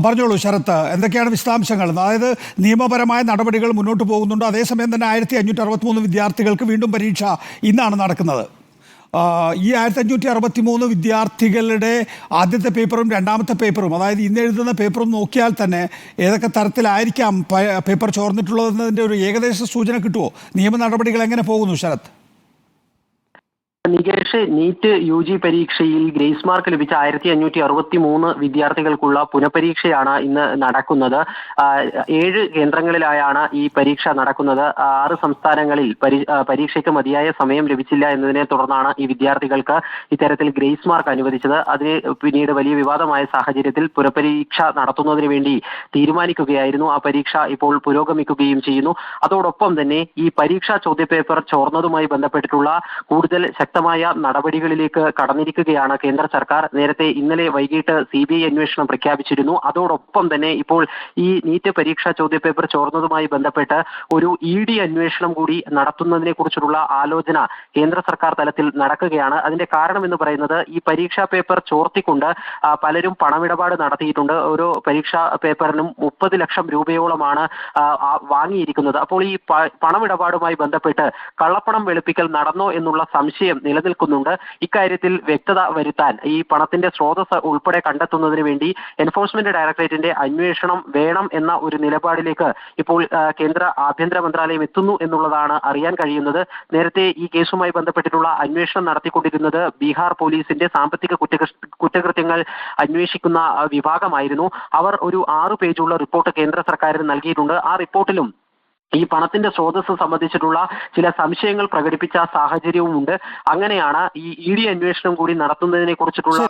പറഞ്ഞോളൂ ശരത്ത് എന്തൊക്കെയാണ് വിശദാംശങ്ങൾ? അതായത് നിയമപരമായ നടപടികൾ മുന്നോട്ട് പോകുന്നുണ്ട്. അതേസമയം തന്നെ ആയിരത്തി അഞ്ഞൂറ്റി അറുപത്തിമൂന്ന് വിദ്യാർത്ഥികൾക്ക് വീണ്ടും പരീക്ഷ ഇന്നാണ് നടക്കുന്നത്. ഈ ആയിരത്തി അഞ്ഞൂറ്റി അറുപത്തി മൂന്ന് വിദ്യാർത്ഥികളുടെ ആദ്യത്തെ പേപ്പറും രണ്ടാമത്തെ പേപ്പറും അതായത് ഇന്ന് എഴുതുന്ന പേപ്പറും നോക്കിയാൽ തന്നെ ഏതൊക്കെ തരത്തിലായിരിക്കാം പേപ്പർ ചോർന്നിട്ടുള്ളതെന്നതിന്റെ ഒരു ഏകദേശ സൂചന കിട്ടുമോ? നിയമ നടപടികൾ എങ്ങനെ പോകുന്നു Sharath? Nikesh NEET U G പരീക്ഷയിൽ ഗ്രേസ് മാർക്ക് ലഭിച്ച ആയിരത്തി അഞ്ഞൂറ്റി അറുപത്തി മൂന്ന് വിദ്യാർത്ഥികൾക്കുള്ള പുനഃപരീക്ഷയാണ് ഇന്ന് നടക്കുന്നത്. ഏഴ് കേന്ദ്രങ്ങളിലായാണ് ഈ പരീക്ഷ നടക്കുന്നത്. ആറ് സംസ്ഥാനങ്ങളിൽ പരീക്ഷയ്ക്ക് മതിയായ സമയം ലഭിച്ചില്ല എന്നതിനെ തുടർന്നാണ് ഈ വിദ്യാർത്ഥികൾക്ക് ഇത്തരത്തിൽ ഗ്രേസ് മാർക്ക് അനുവദിച്ചത്. അതിന് പിന്നീട് വലിയ വിവാദമായ സാഹചര്യത്തിൽ പുനഃപരീക്ഷ നടത്തുന്നതിന് വേണ്ടി തീരുമാനിക്കുകയായിരുന്നു. ആ പരീക്ഷ ഇപ്പോൾ പുരോഗമിക്കുകയും ചെയ്യുന്നു. അതോടൊപ്പം തന്നെ ഈ പരീക്ഷാ ചോദ്യപേപ്പർ ചോർന്നതുമായി ബന്ധപ്പെട്ടിട്ടുള്ള കൂടുതൽ ശക്തമായ നടപടികളിലേക്ക് കടന്നിരിക്കുകയാണ് കേന്ദ്ര സർക്കാർ. നേരത്തെ ഇന്നലെ വൈകിട്ട് സി ബി ഐ അന്വേഷണം പ്രഖ്യാപിച്ചിരുന്നു. അതോടൊപ്പം തന്നെ ഇപ്പോൾ ഈ നീറ്റ് പരീക്ഷാ ചോദ്യപേപ്പർ ചോർന്നതുമായി ബന്ധപ്പെട്ട് ഒരു ഇ ഡി അന്വേഷണം കൂടി നടത്തുന്നതിനെ കുറിച്ചുള്ള ആലോചന കേന്ദ്ര സർക്കാർ തലത്തിൽ നടക്കുകയാണ്. അതിന്റെ കാരണം എന്ന് പറയുന്നത് ഈ പരീക്ഷാ പേപ്പർ ചോർത്തിക്കൊണ്ട് പലരും പണമിടപാട് നടത്തിയിട്ടുണ്ട്. ഓരോ പരീക്ഷാ പേപ്പറിനും മുപ്പത് ലക്ഷം രൂപയോളമാണ് വാങ്ങിയിരിക്കുന്നത്. അപ്പോൾ ഈ പണമിടപാടുമായി ബന്ധപ്പെട്ട് കള്ളപ്പണം വെളുപ്പിക്കൽ നടന്നോ എന്നുള്ള സംശയം നിലനിൽക്കുന്നുണ്ട്. ഇക്കാര്യത്തിൽ വ്യക്തത വരുത്താൻ ഈ പണത്തിന്റെ സ്രോതസ് ഉൾപ്പെടെ കണ്ടെത്തുന്നതിന് വേണ്ടി എൻഫോഴ്സ്മെന്റ് ഡയറക്ടറേറ്റിന്റെ അന്വേഷണം വേണം എന്ന ഒരു നിലപാടിലേക്ക് ഇപ്പോൾ കേന്ദ്ര ആഭ്യന്തര മന്ത്രാലയം എത്തുന്നു എന്നുള്ളതാണ് അറിയാൻ കഴിയുന്നത്. നേരത്തെ ഈ കേസുമായി ബന്ധപ്പെട്ടിട്ടുള്ള അന്വേഷണം നടത്തിക്കൊണ്ടിരുന്നത് ബീഹാർ പോലീസിന്റെ സാമ്പത്തിക കുറ്റകൃ- കുറ്റകൃത്യങ്ങൾ അന്വേഷിക്കുന്ന വിഭാഗമായിരുന്നു. അവർ ഒരു ആറ് പേജുള്ള റിപ്പോർട്ട് കേന്ദ്ര സർക്കാരിന് നൽകിയിട്ടുണ്ട്. ആ റിപ്പോർട്ടിലും ഈ പണത്തിന്റെ സ്രോതസ് സംബന്ധിച്ചിട്ടുള്ള ചില സംശയങ്ങൾ പ്രകടിപ്പിച്ച സാഹചര്യവുമുണ്ട്. അങ്ങനെയാണ് ഈ ഇ ഡി അന്വേഷണം കൂടി നടത്തുന്നതിനെ കുറിച്ചിട്ടുള്ള